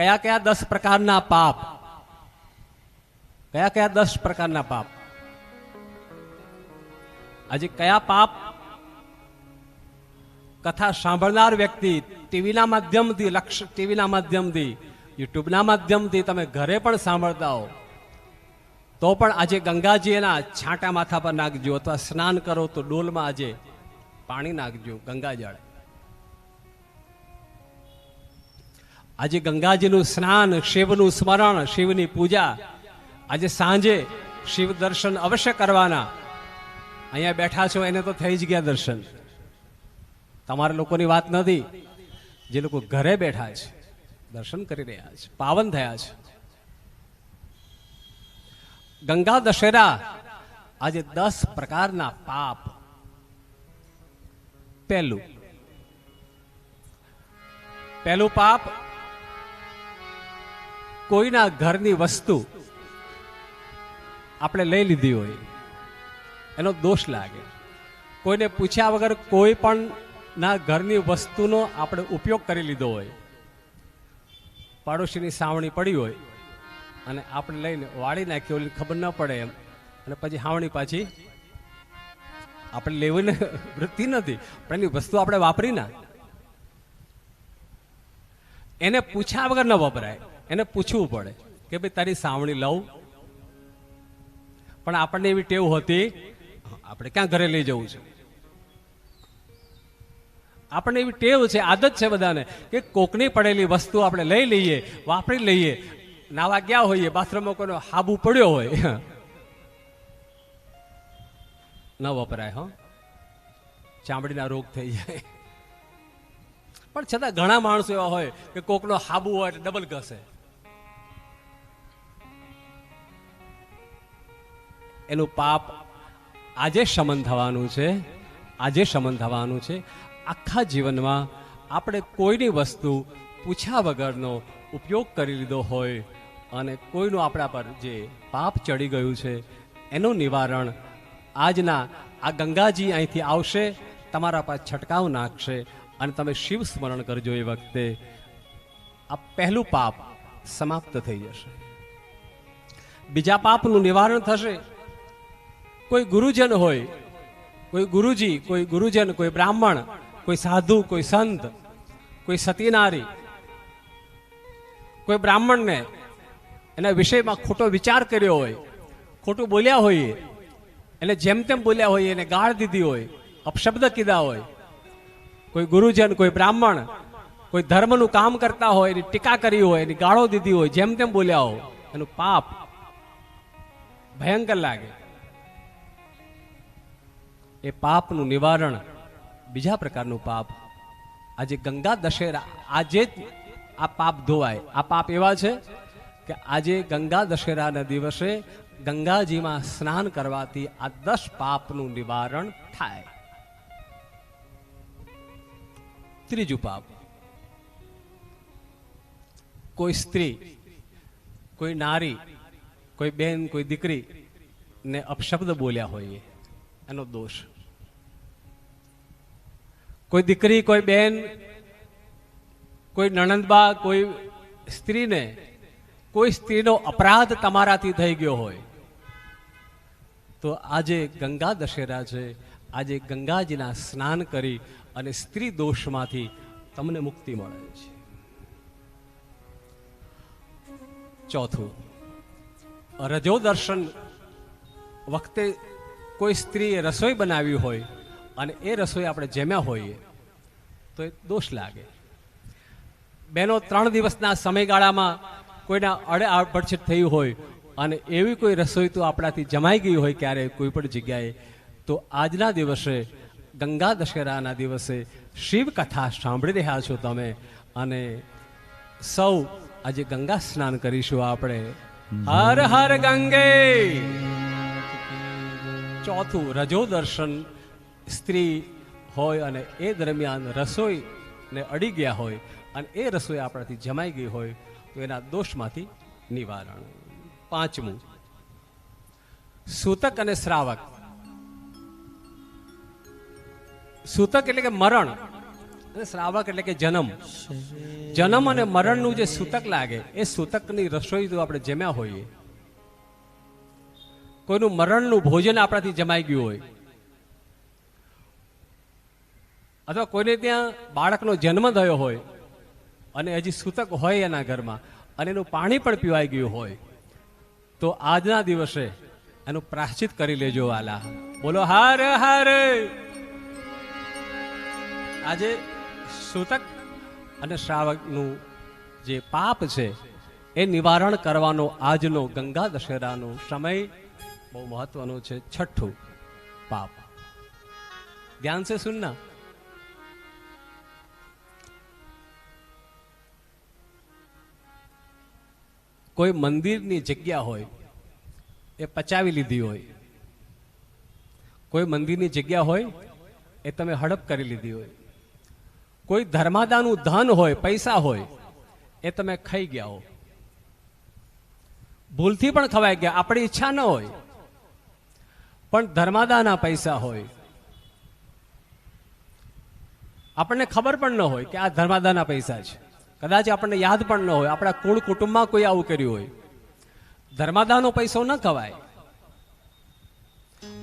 કયા કયા દસ પ્રકારના પાપ? કયા કયા દસ પ્રકારના પાપ? આજે કયા પાપ? કથા સાંભળનાર વ્યક્તિ ટીવીના માધ્યમથી, લક્ષ ટીવીના માધ્યમથી, યુટ્યુબના માધ્યમથી તમે ઘરે પણ સાંભળતા હો. તો પણ આજે ગંગાજી એના છાંટા માથા પર નાખજો અથવા સ્નાન કરો તો ડોલમાં આજે પાણી નાખજો ગંગાજળ. આજે ગંગાજીનું સ્નાન, શિવનું સ્મરણ, શિવની પૂજા. આજે સાંજે શિવ દર્શન અવશ્ય કરવાના. અહીંયા બેઠા છો, એને તો થઈ જ ગયા દર્શન. તમારા લોકોની વાત નથી. જે લોકો ઘરે બેઠા છે, દર્શન કરી રહ્યા છે, પાવન થયા છે. ગંગા દશેરા આજે દસ પ્રકારના પાપ. પહેલું. પહેલું પાપ કોઈના ઘરની વસ્તુ આપણે લઈ લીધી હોય, એનો દોષ લાગે. કોઈને પૂછ્યા વગર કોઈ પણ ના ઘરની વસ્તુનો આપણે ઉપયોગ કરી લીધો હોય, પાડોશીની સાવણી પડી હોય, અને આપણે લઈને વાળી નાખી ઓલી ખબર ન પડે એમ. અને પછી સાવણી પાછી આપણે લેવીને વૃત્તિ નથી, પણ એની વસ્તુ આપણે વાપરી ના. એને પૂછ્યા વગર ન વપરાય. એને પૂછવું પડે કે ભાઈ, તારી સાવણી લઉં? પણ આપણને એવી ટેવ હતી, આપણે ક્યાં ઘરે લઈ જવું છે? આપણને એવી ટેવ છે, આદત છે બધાને, કે કોકની પડેલી વસ્તુ આપણે લઈ લઈએ, વાપરી લઈએ, નાવા ગયા હોઈએ, બાથરૂમમાં કોઈનો હાબુ પડ્યો હોય. ન વપરાય, હો. ચામડીના રોગ થઈ જાય. પણ છતાં ઘણા માણસો એવા હોય કે કોકનો હાબુ હોય એટલે ડબલ ઘસે. એનું પાપ આજે શમન થવાનું છે, આજે શમન થવાનું છે. આખા જીવનમાં આપણે કોઈની વસ્તુ પૂછ્યા વગરનો ઉપયોગ કરી લીધો હોય અને કોઈનું આપણા પર જે પાપ ચડી ગયું છે, એનું નિવારણ આજના આ ગંગાજી અહીંથી આવશે, તમારા પર છટકાવ નાખશે અને તમે શિવ સ્મરણ કરજો એ વખતે. આ પહેલું પાપ સમાપ્ત થઈ જશે. બીજા પાપનું નિવારણ થશે. કોઈ ગુરુજન હોય, કોઈ ગુરુજી, કોઈ ગુરુજન, કોઈ બ્રાહ્મણ, કોઈ સાધુ, કોઈ સંત, કોઈ સતીનારી, કોઈ બ્રાહ્મણને એના વિષયમાં ખોટો વિચાર કર્યો હોય, ખોટું બોલ્યા હોઈએ એને જેમ તેમ બોલ્યા હોય એને ગાળ દીધી હોય, અપશબ્દ કીધા હોય, કોઈ ગુરુજન, કોઈ બ્રાહ્મણ, કોઈ ધર્મનું કામ કરતા હોય, એની ટીકા કરી હોય, એની ગાળો દીધી હોય, જેમ તેમ બોલ્યા હોય, એનું પાપ ભયંકર લાગે. એ પાપનું નિવારણ, બીજા પ્રકારનું પાપ. આજે ગંગા દશેરા, આજે આ પાપ ધોવાય. આ પાપ એવા છે કે આજે ગંગા દશેરાના દિવસે ગંગાજીમાં સ્નાન કરવાથી આ દસ પાપનું નિવારણ થાય. ત્રીજું પાપ. કોઈ સ્ત્રી, કોઈ નારી, કોઈ બેન, કોઈ દીકરી ને અપશબ્દ બોલ્યા હોઈએ. એનો દોષ. કોઈ દીકરી, કોઈ બેન, કોઈ નણંદબા, કોઈ સ્ત્રીને, કોઈ સ્ત્રીનો અપરાધ તમારાથી થઈ ગયો હોય, તો આજે ગંગા દશેરા છે. આજે ગંગાજીના સ્નાન કરી અને સ્ત્રી દોષમાંથી તમને મુક્તિ મળે છે. ચોથું, રજો દર્શન વખતે કોઈ સ્ત્રીએ રસોઈ બનાવી હોય અને એ રસોઈ આપણે જેમ્યા હોઈએ, તો એ દોષ લાગે. બેનો ત્રણ દિવસના સમયગાળામાં કોઈના અડે આડછેટ થયું હોય અને એવી કોઈ રસોઈ તો આપણાથી જમાઈ ગઈ હોય ક્યારે કોઈ પણ જગ્યાએ, તો આજના દિવસે, ગંગા દશેરાના દિવસે શિવ કથા સાંભળી રહ્યા છો તમે અને સૌ આજે ગંગા સ્નાન કરીશું આપણે. હર હર ગંગે! ચોથું રજો દર્શન સ્ત્રી હોય અને એ દરમિયાન રસોઈ ને અડી ગયા હોય અને એ રસોઈ આપણાથી જમાઈ ગઈ હોય, તો એના દોષમાંથી નિવારણ. પાંચમું. સૂતક અને શ્રાવક. સૂતક એટલે કે મરણ અને શ્રાવક એટલે કે જન્મ. જન્મ અને મરણનું જે સૂતક લાગે, એ સૂતકની રસોઈ જો આપણે જમ્યા હોઈએ કોઈનું મરણનું ભોજન આપણાથી જમાઈ ગયું હોય. અથવા કોઈને ત્યાં બાળકનો જન્મ થયો હોય અને હજી સૂતક હોય એના ઘરમાં અને એનું પાણી પણ પીવાઈ ગયું હોય, તો આજના દિવસે એનું પ્રાશ્ચિત કરી લેજો વાલા બોલો, હાર હાર! આજે સૂતક અને શ્રાવકનું જે પાપ છે, એ નિવારણ કરવાનો આજનો ગંગા દશેરાનો સમય બહુ મહત્વનું છે છઠ્ઠું પાપ. ધ્યાન છે સુનના? કોઈ મંદિરની જગ્યા હોય, એ પચાવી લીધી હોય, કોઈ મંદિરની જગ્યા હોય, એ તમે હડપ કરી લીધી હોય, કોઈ ધર્માદાનું ધન હોય, પૈસા હોય, એ તમે ખાઈ ગયા હો. ભૂલથી પણ ખવાઈ ગયા, આપણી ઈચ્છા ન હોય પણ ધર્માદાના પૈસા હોય. આપણને ખબર પણ ન હોય કે આ ધર્માદાના પૈસા છે. કદાચ આપણને યાદ પણ ન હોય, આપણા કુળ કુટુંબમાં કોઈ આવું કર્યું હોય. ધર્માદાનો પૈસો ન ખવાય.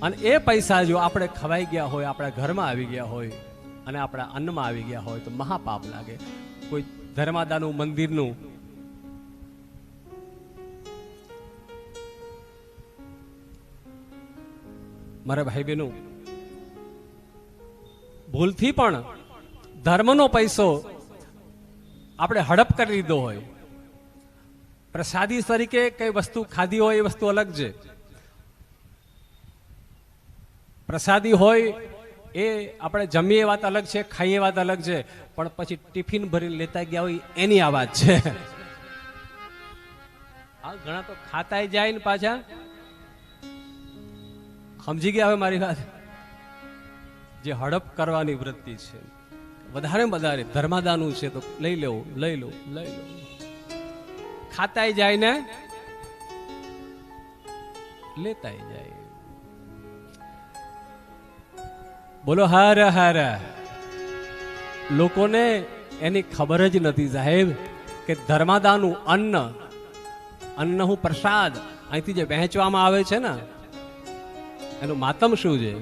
અને એ પૈસા જો આપણે ખવાઈ ગયા હોય, આપણા ઘરમાં આવી ગયા હોય, અને આપણા અન્નમાં આવી ગયા હોય, તો મહાપાપ લાગે. કોઈ ધર્માદાનું મંદિરનું મારા ભાઈ બહેનો, ભૂલથી પણ ધર્મનો પૈસો આપણે હડપ કરી લીધો હોય. પ્રસાદી તરીકે કઈ વસ્તુ ખાધી હોય એ વસ્તુ અલગ છે. પ્રસાદી હોય એ આપણે જમીએ વાત અલગ છે, ખાઈએ વાત અલગ છે, પણ પછી ટિફિન ભરીને લેતા ગયા હોય એની આ વાત છે. આ ઘણા તો ખાતાય જાય ને પાછા. સમજી ગયા હવે મારી વાત? જે હડપ કરવાની વૃત્તિ છે. વધારે વધારે ધર્માદાનું છે તો લઈ લેવું લઈ લો લઈ લો. ખાતાય જાય ને લેતાય જાય. બોલો, હાર હાર. લોકોને એની ખબર જ નથી સાહેબ કે ધર્માદાનું અન્ન અન્ન હું પ્રસાદ અહીંથી જે વહેંચવામાં આવે છે ને એનું માતમ શું છે?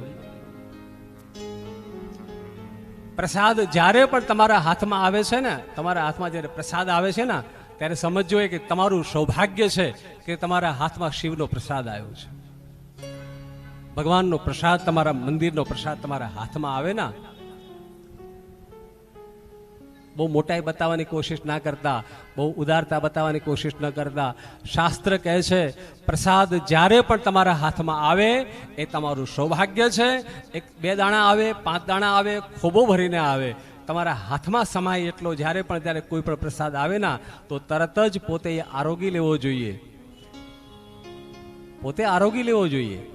પ્રસાદ જ્યારે પણ તમારા હાથમાં આવે છે ને, તમારા હાથમાં જ્યારે પ્રસાદ આવે છે ને, ત્યારે સમજજો કે તમારું સૌભાગ્ય છે કે તમારા હાથમાં શિવનો પ્રસાદ આવ્યો છે. ભગવાનનો પ્રસાદ તમારા મંદિરનો પ્રસાદ તમારા હાથમાં આવે ને બહુ મોટાઈ બતાવવાની કોશિશ ના કરતા, બહુ ઉદારતા બતાવવાની કોશિશ ન કરતા. શાસ્ત્ર કહે છે, પ્રસાદ જ્યારે પણ તમારા હાથમાં આવે, એ તમારું સૌભાગ્ય છે. એક બે દાણા આવે, પાંચ દાણા આવે, ખોબો ભરીને આવે. તમારા હાથમાં સમાય એટલો જ્યારે પણ ત્યારે કોઈ પણ પ્રસાદ આવે ના, તો તરત જ પોતે આરોગી લેવો જોઈએ. પોતે આરોગી લેવો જોઈએ.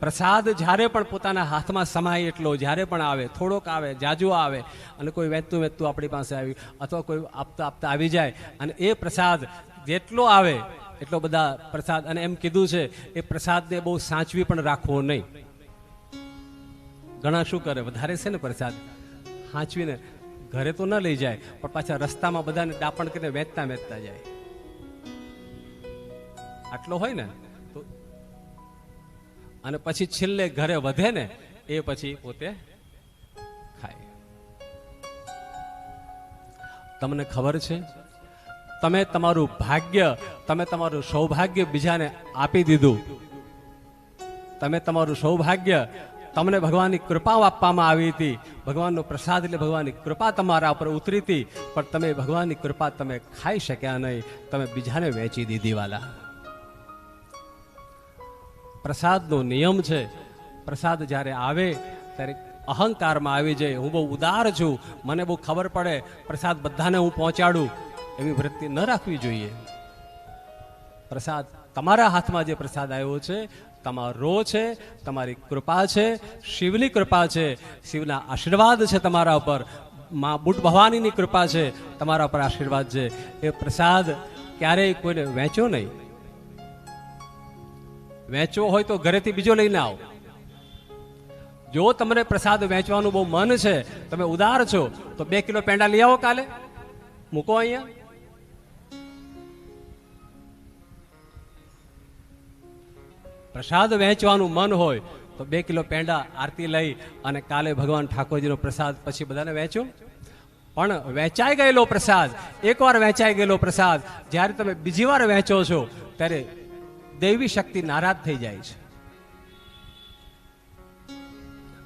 પ્રસાદ જ્યારે પણ પોતાના હાથમાં સમાય એટલો, જ્યારે પણ આવે, થોડોક આવે, જાજુ આવે અને કોઈ વહેતું વહેતું આપણી પાસે આવી અથવા કોઈ આપતા આપતા આવી જાય અને એ પ્રસાદ જેટલો આવે એટલો બધા પ્રસાદ અને એમ કીધું છે, એ પ્રસાદને બહુ સાચવી પણ રાખવો નહીં. ઘણા શું કરે? વધારે છે ને પ્રસાદ? સાચવીને ઘરે તો ન લઈ જાય, પણ પાછા રસ્તામાં બધાને ડાપણ કરીને વેચતા વેચતા જાય. આટલો હોય ને? અને પછી છેલ્લે ઘરે વધે ને, એ પછી પોતે ખાય. તમને ખબર છે? તમે તમારું ભાગ્ય, તમે તમારું સૌભાગ્ય બીજાને આપી દીધું. તમે તમારું સૌભાગ્ય તમને ભગવાનની કૃપા આપવામાં આવી હતી. ભગવાનનો પ્રસાદ એટલે ભગવાનની કૃપા તમારા ઉપર ઉતરી હતી. પણ તમે ભગવાનની કૃપા તમે ખાઈ શક્યા નહીં. તમે બીજાને વેચી દીધી વાલા. પ્રસાદનો નિયમ છે. પ્રસાદ જ્યારે આવે, ત્યારે અહંકારમાં આવી જાય. હું બહુ ઉદાર છું. મને બહુ ખબર પડે, પ્રસાદ બધાને હું પહોંચાડું. એવી વૃત્તિ ન રાખવી જોઈએ. પ્રસાદ તમારા હાથમાં જે પ્રસાદ આવ્યો છે, તમારો છે, તમારી કૃપા છે, શિવની કૃપા છે, શિવના આશીર્વાદ છે તમારા ઉપર. મા બુટ ભવાનીની કૃપા છે, તમારા ઉપર આશીર્વાદ છે. એ પ્રસાદ ક્યારેય કોઈને વહેંચ્યો નહીં. વેચવો હોય તો ઘરેથી બીજો લઈને આવો. જો તમને પ્રસાદ વેચવાનું બહુ મન છે, તમે ઉદાર છો, તો બે કિલો પેંડા લઈ આવો કાલે. મૂકો અહીંયા. પ્રસાદ વહેંચવાનું મન હોય, તો બે કિલો પેંડા આરતી લઈ અને કાલે ભગવાન ઠાકોરજીનો પ્રસાદ પછી બધાને વહેંચો પણ વહેંચાઈ ગયેલો પ્રસાદ, એકવાર વહેંચાઈ ગયેલો પ્રસાદ, જ્યારે તમે બીજી વાર વહેંચો છો, ત્યારે દૈવી શક્તિ નારાજ થઈ જાય છે.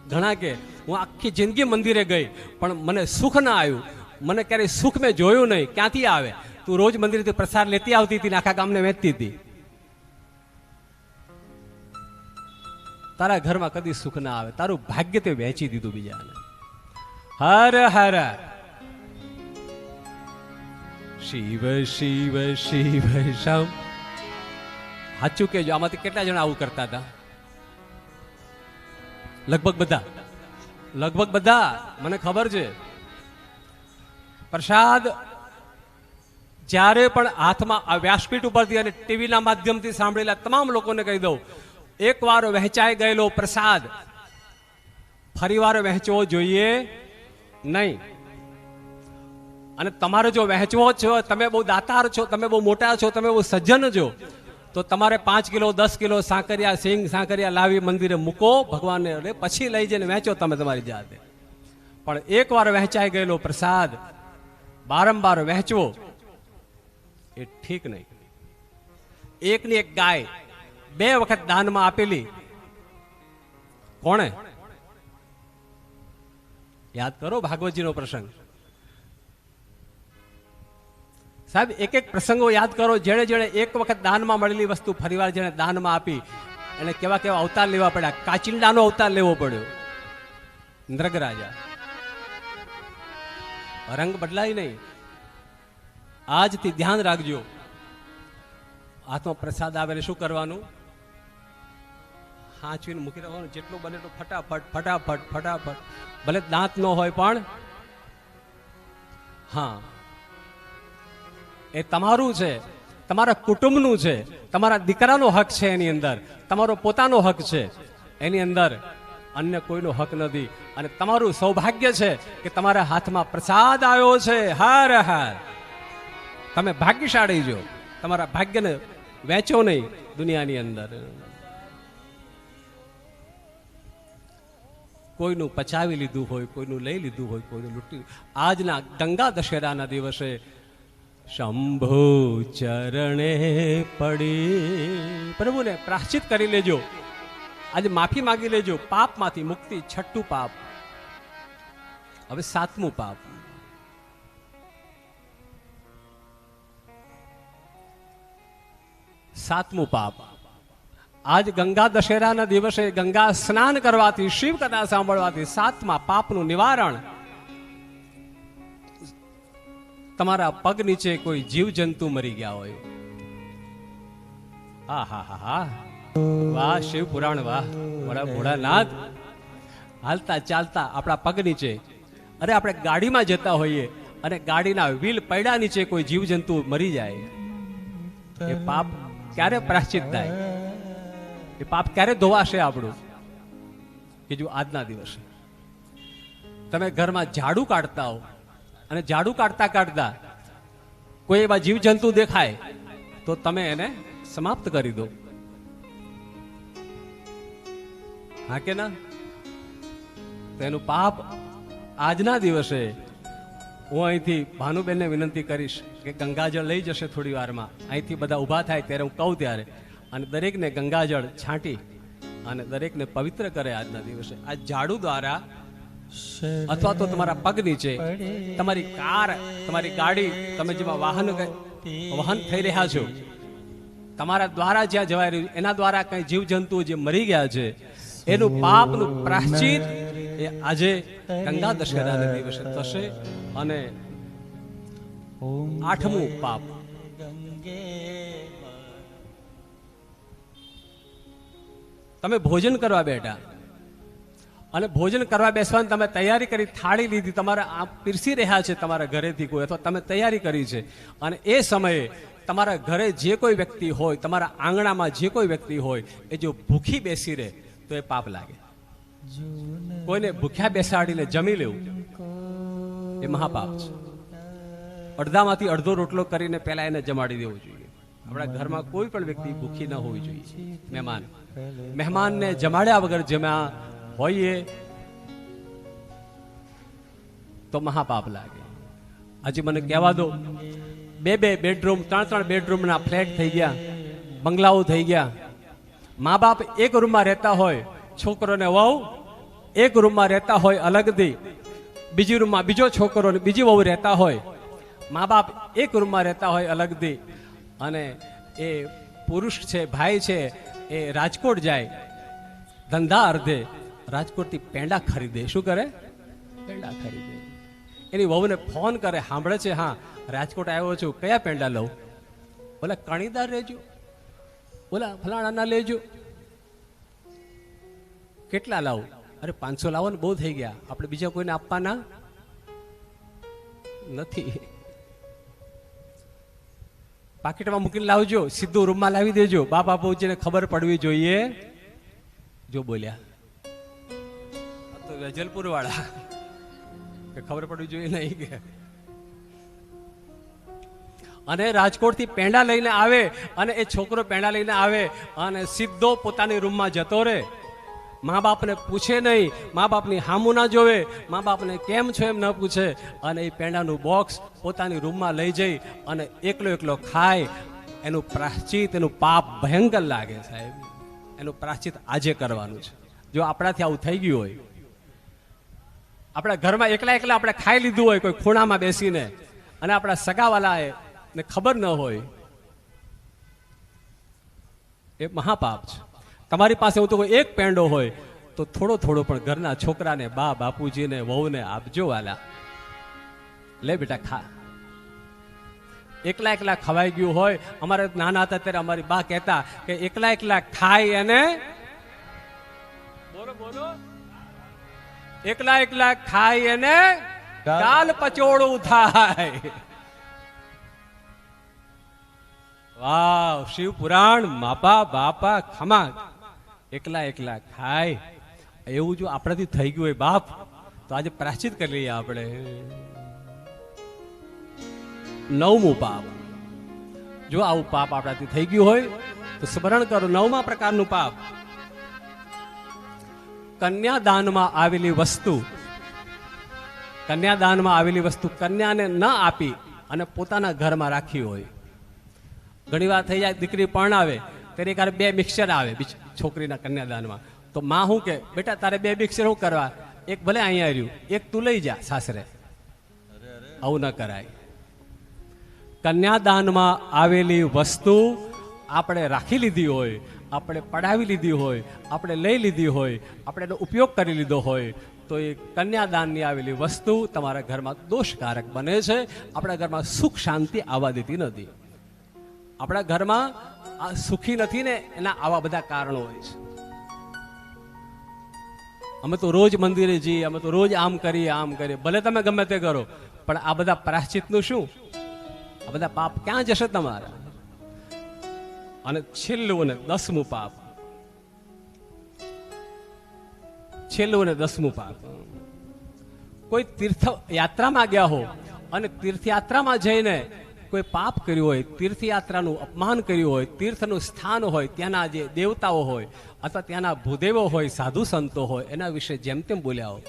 ઘણા કે, હું આખી જિંદગી મંદિરે ગઈ, પણ મને સુખ ના આવ્યું. મને ક્યારેય સુખ મેં જોયું નહીં. ક્યાંથી આવે? તું રોજ મંદિરેથી પ્રસાદ લેતી આવતી હતી આખા ગામને વેચતી હતી. તારા ઘરમાં કદી સુખ ના આવે. તારું ભાગ્ય તે વહેંચી દીધું બીજાને. હર હર. શિવ શિવ શિવ, શમ. સાચું કેજો આમાંથી કેટલા જણા આવું કરતા હતા? લગભગ બધા? લગભગ બધા? મને ખબર છે. પ્રસાદ, જ્યારે પણ હાથમાં વ્યાસપીઠ ઉપરથી અને ટીવીના માધ્યમથી સાંભળેલા તમામ લોકોને કહી દઉં, એકવાર વહેંચાઈ ગયેલો પ્રસાદ ફરીવાર વહેંચવો જોઈએ નહીં. અને તમારે જો વહેંચવો છો, તમે બહુ દાતાર છો, તમે બહુ મોટા છો, તમે બહુ સજ્જન છો તો તમારે પાંચ કિલો, દસ કિલો સાંકરિયા, સિંગ સાંકરિયા લાવી મંદિરે મૂકો, ભગવાનને એટલે પછી લઈ જઈને વહેંચો તમે તમારી જાતે. પણ એકવાર વહેંચાઈ ગયેલો પ્રસાદ બારંબાર વહેંચવો, એ ઠીક નહીં. એકની એક ગાય બે વખત દાનમાં આપેલી. કોણે? યાદ કરો ભાગવતજીનો પ્રસંગ. સાહેબ એક એક પ્રસંગો યાદ કરો. જેણે જેણે એક વખત દાનમાં મળેલી વસ્તુ ફરીવાર જેણે દાનમાં આપી, એને કેવા કેવા અવતાર લેવા પડ્યા. કાચિંડાનો અવતાર લેવો પડ્યો. નૃગરાજા. રંગ બદલાય નહીં. આજથી ધ્યાન રાખજો. હાથમાં પ્રસાદ આવે શું કરવાનું? હાંચવીને મૂકી રહેવાનું જેટલું બને એટલું ફટાફટ ફટાફટ ફટાફટ. ભલે દાંત ન હોય પણ, હા. એ તમારું છે. તમારા કુટુંબનું છે. તમારા દીકરાનો હક છે એની અંદર. તમારો પોતાનો હક છે. એની અંદર અન્ય કોઈનો હક નથી. અને તમારું સૌભાગ્ય છે કે તમારા હાથમાં પ્રસાદ આવ્યો છે. હાર હાર. તમે ભાગ્યશાળી જો તમારા ભાગ્યને વેચો નહીં દુનિયાની અંદર. કોઈનું પચાવી લીધું હોય, કોઈનું લઈ લીધું હોય, કોઈનું લૂંટી આજના ગંગા દશેરાના દિવસે શંભુ ચરણે પડી. પ્રભુને પ્રાશ્ચિત કરી લેજો. આજે માફી માંગી લેજો. પાપમાંથી મુક્તિ, છઠ્ઠું પાપ. હવે સાતમું પાપ. સાતમું પાપ. આજ ગંગા દશેરાના દિવસે ગંગા સ્નાન કરવાથી, શિવ કથા સાંભળવાથી સાતમા પાપનું નિવારણ તમારા પગ નીચે કોઈ જીવ જંતુ મરી ગયા હોય. હા હા વાહ, શિવ પુરાણ, વાહ. મોડા ભોળાનાથ. હાલતા ચાલતા આપણા પગ નીચે. અરે, આપણે ગાડીમાં જતા હોઈએ અને ગાડીના વ્હીલ પૈડા નીચે કોઈ જીવ જંતુ મરી જાય. એ પાપ ક્યારે પ્રાશ્ચિત થાય? એ પાપ ક્યારે ધોવાશે આપણું? કે જો આજના દિવસે. તમે ઘરમાં ઝાડુ કાઢતા હો. અને ઝાડુ કાઢતા કાઢતા કોઈ એવા જીવજંતુ દેખાય, તો તમે એને સમાપ્ત કરી દો. હા કે ના? તેનું પાપ આજના દિવસે હું અહીંથી ભાનુબેનને વિનંતી કરીશ કે ગંગાજળ લઈ જશે થોડી વારમાં. અહીંથી બધા ઊભા થાય ત્યારે હું કહું ત્યારે. અને દરેકને ગંગાજળ છાંટી અને દરેકને પવિત્ર કરે આજના દિવસે. આ ઝાડુ દ્વારા અથવા તો તમારા પગ નીચે તમારી કાર, તમારી ગાડી, તમે જેમાં વાહન વહન થઈ રહ્યા છો, તમારા દ્વારા જ્યાં જવાય રહ્યું, એના દ્વારા કઈ જીવ જંતુઓ જે મરી ગયા છે, એનું પાપનું પ્રાશ્ચિત એ આજે ગંગા દશેરાના દિવસે થશે અને આઠમું પાપ. તમે ભોજન કરવા બેઠા. અને ભોજન કરવા બેસવાની તમે તૈયારી કરી, થાળી લીધી, તમારા આ પીરસી રહ્યા છે તમારા ઘરેથી કોઈ, અથવા તમે તૈયારી કરી છે. અને એ સમયે તમારા ઘરે જે કોઈ વ્યક્તિ હોય, તમારા આંગણામાં જે કોઈ વ્યક્તિ હોય, એ જો ભૂખી બેસી રહે, તો એ પાપ લાગે. કોઈને ભૂખ્યા બેસાડીને જમી લેવું, એ મહાપાપ છે. અડધામાંથી અડધો રોટલો કરીને પહેલા એને જમાડી દેવો જોઈએ. આપણા ઘરમાં કોઈ પણ વ્યક્તિ ભૂખી ન હોવી જોઈએ. મહેમાન. મહેમાનને જમાડ્યા વગર જમ્યા હોઈએ તો મહાપાપ લાગે આજે મને કહેવા દો બે બે બેડરૂમ ત્રણ ત્રણ બેડરૂમના ફ્લેટ થઈ ગયા બંગલાઓ થઈ ગયા. મા બાપ એક રૂમમાં રહેતા હોય છોકરોને વહુ એક રૂમમાં રહેતા હોય અલગથી બીજી રૂમમાં બીજો છોકરો ને બીજી વહુ રહેતા હોય મા બાપ એક રૂમમાં રહેતા હોય અલગથી અને એ પુરુષ છે ભાઈ છે એ રાજકોટ જાય ધંધા અર્ધે રાજકોટથી પેંડા ખરીદે. શું કરે? પેંડા ખરીદે. એની વહુને ફોન કરે સાંભળે છે હા રાજકોટ આવ્યો છું. કયા પેંડા લઉં? બોલા કણીદાર લેજો. બોલા ફલાણાના લેજો. કેટલા લાવું? અરે પાંચસો લાવો ને બહુ થઈ ગયા. આપણે બીજા કોઈને આપવાના? નથી. પાકીટમાં મૂકીને લાવજો. સીધું રૂમમાં લાવી દેજો. બા બાપુજીને ખબર પડવી જોઈએ. જો બોલ્યા. વેજલપુર વાળા કે ખબર પડવી જોઈએ નહીં કે. અને રાજકોટથી પેંડા લઈને આવે અને એ છોકરો પેંડા લઈને આવે અને સીધો પોતાની રૂમમાં જતો રહે. મા બાપને પૂછે નહીં, મા બાપની હામું ના જોવે, મા બાપને કેમ છો એમ ન પૂછે. અને એ પેંડાનું બોક્સ પોતાની રૂમમાં લઈ જઈ અને એકલો એકલો ખાય. એનું પ્રાશ્ચિત એનું પાપ ભયંકર લાગે સાહેબ. એનું પ્રાશ્ચિત આજે કરવાનું છે. જો આપણાથી આવું થઈ ગયું હોય આપણા ઘરમાં એકલા એકલા આપણે ખાઈ લીધું હોય કોઈ ખૂણામાં બેસીને, અને આપણા સગાવાલાએ, ને ખબર ન હોય, એ મહાપાપ છે. તમારી પાસે હું તો કોઈ એક પેંડો હોય, તો થોડો થોડો પણ ઘરના છોકરાને, બા, બાપુજીને, વહુને આપજો વાલા. લે બેટા, ખા. એકલા એકલા ખવાઈ ગયું હોય, અમારે નાના હતા ત્યારે અમારી બા કહેતા કે એકલા એકલા ખાય અને બોલો બોલો. એકલા એકલા ખાય અને ગાલ પચોળું થાય. વાવ શિવ પુરાણ માપા બાપા ખમા. એકલા એકલા ખાય એવું જો આપણાથી થઈ ગયું હોય બાપ તો આજે પ્રાશ્ચિત કરી લઈએ આપણે. નવમું પાપ. જો આવું પાપ આપણાથી થઈ ગયું હોય તો સ્મરણ કરો નવમા પ્રકારનું પાપ. કન્યાદાનમાં આવેલી વસ્તુ, કન્યાદાનમાં આવેલી વસ્તુ કન્યાને ન આપી અને પોતાના ઘરમાં રાખી હોય. ઘણી થઈ જાય દીકરી પરણાવે ત્યારે એક બે મિક્સર આવે છોકરીના કન્યાદાનમાં. તો માં શું કે, બેટા, તારે બે મિક્સર શું કરવા? એક ભલે અહીંયા રહ્યું, એક તું લઈ જા સાસરે. આવું ન કરાય. કન્યાદાનમાં આવેલી વસ્તુ આપણે રાખી લીધી હોય આપણે પડાવી લીધી હોય, આપણે લઈ લીધી હોય, આપણે એનો ઉપયોગ કરી લીધો હોય, તો એ કન્યાદાનની આવેલી વસ્તુ તમારા ઘરમાં દોષકારક બને છે. આપણા ઘરમાં સુખ શાંતિ આવવા દેતી નથી. આપણા ઘરમાં આ સુખી નથી ને, એના આવા બધા કારણો હોય છે. અમે તો રોજ મંદિરે જઈએ, અમે તો રોજ આમ કરીએ આમ કરીએ, ભલે તમે ગમે તે કરો, પણ આ બધા પ્રાશ્ચિતનું શું? આ બધા પાપ ક્યાં જશે તમારા? અને છેલ્લું અને દસમું પાપ. છેલ્લું ને દસમું પાપ. કોઈ તીર્થ યાત્રામાં ગયા હો અને તીર્થયાત્રામાં જઈને કોઈ પાપ કર્યું હોય, તીર્થયાત્રાનું અપમાન કર્યું હોય, તીર્થનું સ્થાન હોય, ત્યાંના જે દેવતાઓ હોય, અથવા ત્યાંના ભૂદેવો હોય, સાધુ સંતો હોય, એના વિશે જેમ તેમ બોલ્યા હોય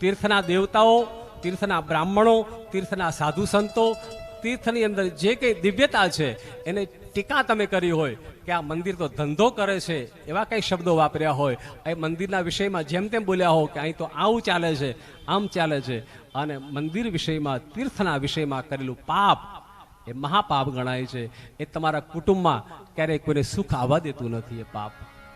તીર્થના દેવતાઓ, તીર્થના બ્રાહ્મણો, તીર્થના સાધુ સંતો તીર્થની અંદર જે કંઈ દિવ્યતા છે, એને ટીકા તમે કરી હોય કે આ મંદિર તો ધંધો કરે છે, એવા કંઈ શબ્દો વાપર્યા હોય એ મંદિરના વિષયમાં જેમ તેમ બોલ્યા હો કે અહીં તો આવું ચાલે છે, આમ ચાલે છે, અને મંદિર વિષયમાં, તીર્થના વિષયમાં કરેલું પાપ એ મહાપાપ ગણાય છે. એ તમારા કુટુંબમાં ક્યારેય કોઈને સુખ આવવા દેતું નથી એ પાપ.